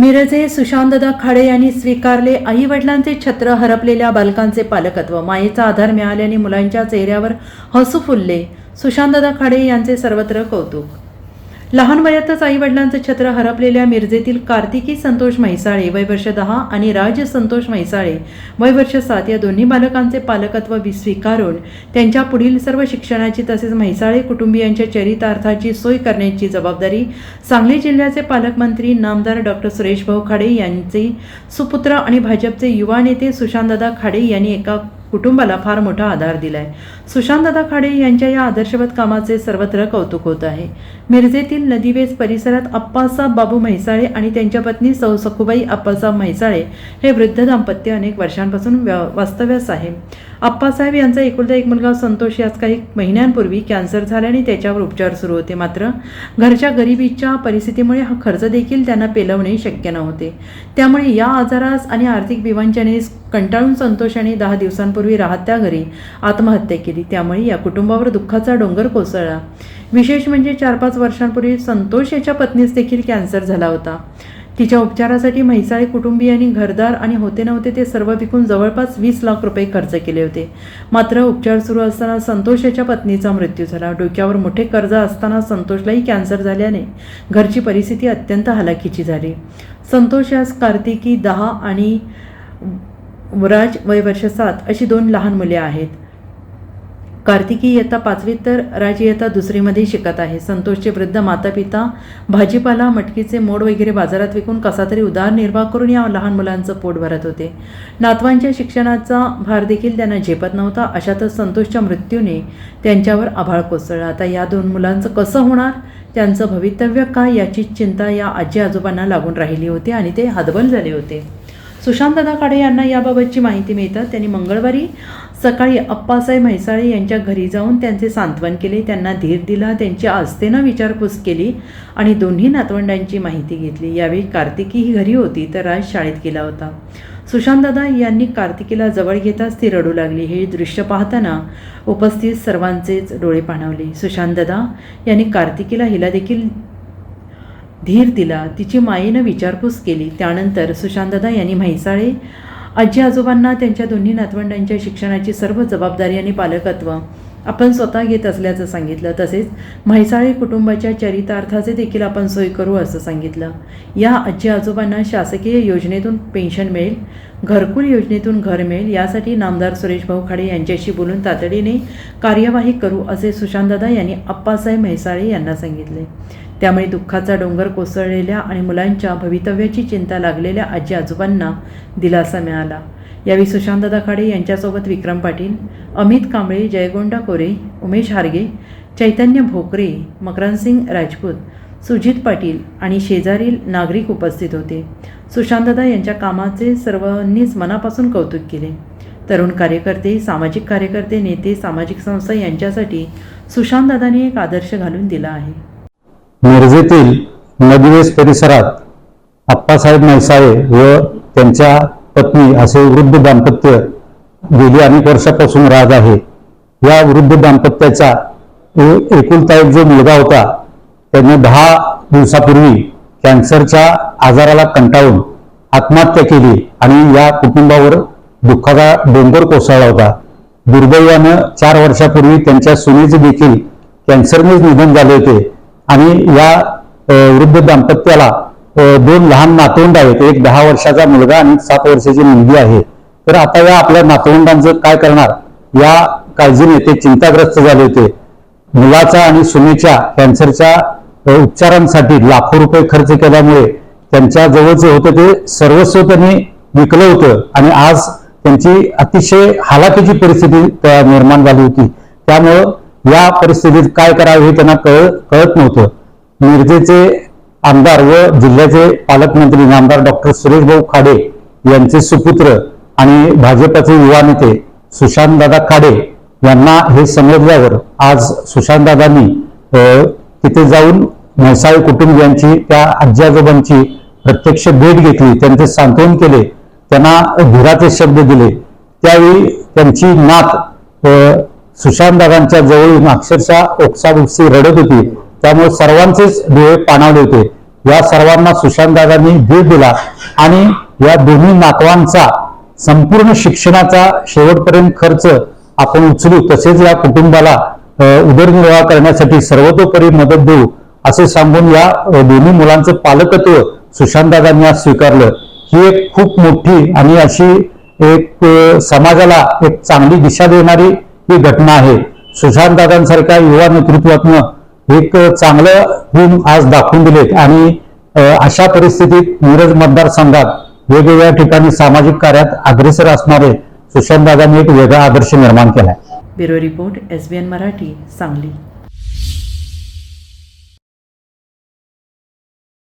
मिरजे सुशांतदा खाडे यांनी स्वीकारले. आई वडिलांचे छत्र हरपलेल्या बालकांचे पालकत्व. मायेचा आधार मिळाल्याने मुलांच्या चेहऱ्यावर हसू फुलले. सुशांतदा खाडे यांचे सर्वत्र कौतुक लहान वयातच आई वडिलांचं छत्र हरपलेल्या मिरजेतील कार्तिकी संतोष म्हैसाळे वय वर्ष दहा आणि राज संतोष म्हैसाळे वय वर्ष सात या दोन्ही बालकांचे पालकत्व स्वीकारून त्यांच्या पुढील सर्व शिक्षणाची तसेच म्हैसाळे कुटुंबियांच्या चरितार्थाची सोय करण्याची जबाबदारी सांगली जिल्ह्याचे पालकमंत्री नामदार डॉक्टर सुरेश भाऊ खाडे यांचे सुपुत्र आणि भाजपचे युवा नेते सुशांतदादा खाडे यांनी एका कुटुंबाला फार मोठा आधार दिलाय. सुशांतदादा खाडे यांच्या या आदर्शवत कामाचे सर्वत्र कौतुक होत आहे. मिरजेतील नदीवेस परिसरात अप्पासाहेब बाबू म्हैसाळे आणि त्यांच्या पत्नी सौ सखुबाई अप्पासाहेब म्हैसाळे हे वृद्ध दाम्पत्य अनेक वर्षांपासून वास्तव्यास आहे. अप्पासाहेब यांचा एकुलता एक मुलगा संतोष यास काही महिन्यांपूर्वी कॅन्सर झाल्याने त्याच्यावर उपचार सुरू होते. मात्र घरच्या गरिबीच्या परिस्थितीमुळे हा खर्च देखील त्यांना पेलवणे शक्य नव्हते. त्यामुळे या आजारास आणि आर्थिक विवांच्याने कंटाळून संतोषाने दहा दिवसांपूर्वी राहत्या घरी आत्महत्या केली. त्यामुळे या कुटुंबावर दुःखाचा डोंगर कोसळला. विशेष म्हणजे चार पाच वर्षांपूर्वी संतोष याच्या पत्नीस देखील कॅन्सर झाला होता. तिच्या उपचारासाठी म्हैसाळे कुटुंबियांनी घरदार आणि होते नव्हते ते सर्व विकून जवळपास वीस लाख रुपये खर्च केले होते. मात्र उपचार सुरू असताना संतोष याच्या पत्नीचा मृत्यू झाला. डोक्यावर मोठे कर्ज असताना संतोषलाही कॅन्सर झाल्याने घरची परिस्थिती अत्यंत हलाखीची झाली. संतोष यास कार्तिकी दहा आणि राज वय वर्ष सात अशी दोन लहान मुले आहेत. कार्तिकी इयत्ता पाचवीत तर राज इयत्ता दुसरीमध्ये शिकत आहे. संतोषचे वृद्ध माता पिता भाजीपाला मटकीचे मोड वगैरे बाजारात विकून कसा तरी उदारनिर्वाह करून या लहान मुलांचं पोट भरत होते. नातवांच्या शिक्षणाचा भार देखील त्यांना झेपत नव्हता. अशातच संतोषच्या मृत्यूने त्यांच्यावर आभाळ कोसळला. आता या दोन मुलांचं कसं होणार? त्यांचं भवितव्य काय? याची चिंता या आजी आजोबांना लागून राहिली होती आणि ते हतबल झाले होते. सुशांतदा काडे यांना याबाबतची माहिती मिळतात त्यांनी मंगळवारी सकाळी अप्पासाहेब म्हैसाळे यांच्या घरी जाऊन त्यांचे सांत्वन केले. त्यांना धीर दिला. त्यांची आस्थेनं विचारपूस केली आणि दोन्ही नातवंडांची माहिती घेतली. यावेळी कार्तिकी ही घरी होती तर राज शाळेत गेला होता. सुशांतदादा यांनी कार्तिकीला जवळ घेताच ती रडू लागली. हे दृश्य पाहताना उपस्थित सर्वांचेच डोळे पाणावले. सुशांतदा यांनी कार्तिकीला हिला देखील धीर दिला. तिची मायेनं विचारपूस केली. त्यानंतर सुशांतदा यांनी म्हैसाळे आजी आजोबांना त्यांच्या दोन्ही नातवंडांच्या शिक्षणाची सर्व जबाबदारी आणि पालकत्व आपण स्वतः घेत असल्याचं सांगितलं. तसेच म्हैसाळे कुटुंबाच्या चरितार्थाचे देखील आपण सोय करू असं सांगितलं. या आजी आजोबांना शासकीय योजनेतून पेन्शन मिळेल घरकुल योजनेतून घर मिळेल यासाठी नामदार सुरेश भाऊ खाडे यांच्याशी बोलून तातडीने कार्यवाही करू असे सुशांतदादा यांनी अप्पासाहेब म्हैसाळे यांना सांगितले. त्यामुळे दुःखाचा डोंगर कोसळलेल्या आणि मुलांच्या भवितव्याची चिंता लागलेल्या आजी आजोबांना दिलासा मिळाला. यावेळी सुशांतदा खाडे यांच्यासोबत विक्रम पाटील अमित कांबळे जयगोंडा कोरे उमेश हारगे चैतन्य भोकरे मकरानसिंग राजपूत सुजित पाटील आणि शेजारील नागरिक उपस्थित होते. सुशांतदा यांच्या कामाचे सर्वांनीच मनापासून कौतुक केले. तरुण कार्यकर्ते सामाजिक कार्यकर्ते नेते सामाजिक संस्था यांच्यासाठी सुशांतदादांनी एक आदर्श घालून दिला आहे. मिरजेतील नदीवेस परिसरात आप्पासाहेब म्हैसाळे व त्यांच्या पत्नी असे वृद्ध दाम्पत्य गेली अनेक वर्षापासून राहत आहे. या वृद्ध दाम्पत्याचा एकुलता एक जो मुलगा होता त्याने दहा दिवसापूर्वी कॅन्सरच्या आजाराला कंटाळून आत्महत्या केली आणि या कुटुंबावर दुःखाचा डोंगर कोसळला होता. दुर्दैवानं चार वर्षापूर्वी त्यांच्या सुनेचे देखील कॅन्सरनेच निधन झाले होते. आणि या वृद्ध दाम्पत्याला दोन लहान नातवंड आहेत. एक दहा वर्षाचा मुलगा आणि सात वर्षाची मुलगी आहे. तर आता या आपल्या नातवंडांचं काय करणार? या काळजीने ते चिंताग्रस्त झाले होते. मुलाचा आणि सुनेच्या कॅन्सरच्या उपचारांसाठी लाखो रुपये खर्च केल्यामुळे त्यांच्या जवळचं होतं ते सर्वस्व त्यांनी विकलं होतं. आणि आज त्यांची अतिशय हालाकीची परिस्थिती निर्माण झाली होती. त्यामुळं या परिस्थितीत काय करावे हे त्यांना कळ कळत नव्हतं. मिरजेचे आमदार व जिल्ह्याचे पालकमंत्री नामदार डॉक्टर सुरेश भाऊ खाडे यांचे सुपुत्र आणि भाजपचे युवा नेते सुशांतदादा खाडे यांना हे समजल्यावर आज सुशांतदादांनी तिथे जाऊन म्हैसाळे कुटुंबियांची त्या आजी आजोबांची प्रत्यक्ष भेट घेतली त्यांचे सांत्वन केले त्यांना धुराचे शब्द दिले. त्यावेळी त्यांची नात सुशांत सुशांतदादांच्या जवळून अक्षरशः ओक्साबुक्सी रडत होती. त्यामुळे सर्वांचेच डोळे पाणावले होते. या सर्वांना सुशांतदादांनी धीर दिला आणि या दोन्ही नातवांचा संपूर्ण शिक्षणाचा शेवटपर्यंत खर्च आपण उचलू तसेच या कुटुंबाला उदरनिर्वाह करण्यासाठी सर्वतोपरी मदत देऊ असे सांगून या दोन्ही मुलांचं पालकत्व सुशांतदादांनी आज स्वीकारलं. ही एक खूप मोठी आणि अशी एक समाजाला एक चांगली दिशा देणारी ही घटना आहे. सुशांतदादांसारख्या युवा नेतृत्वातनं एक चांगलं गुण आज दाखवून दिलेत. आणि अशा परिस्थितीत मिरज मतदारसंघात वेगवेगळ्या ठिकाणी सामाजिक कार्यात अग्रेसर असणारे सुशांतदादांनी एक वेगळा आदर्श निर्माण केला bureau report S Marathi Sangli.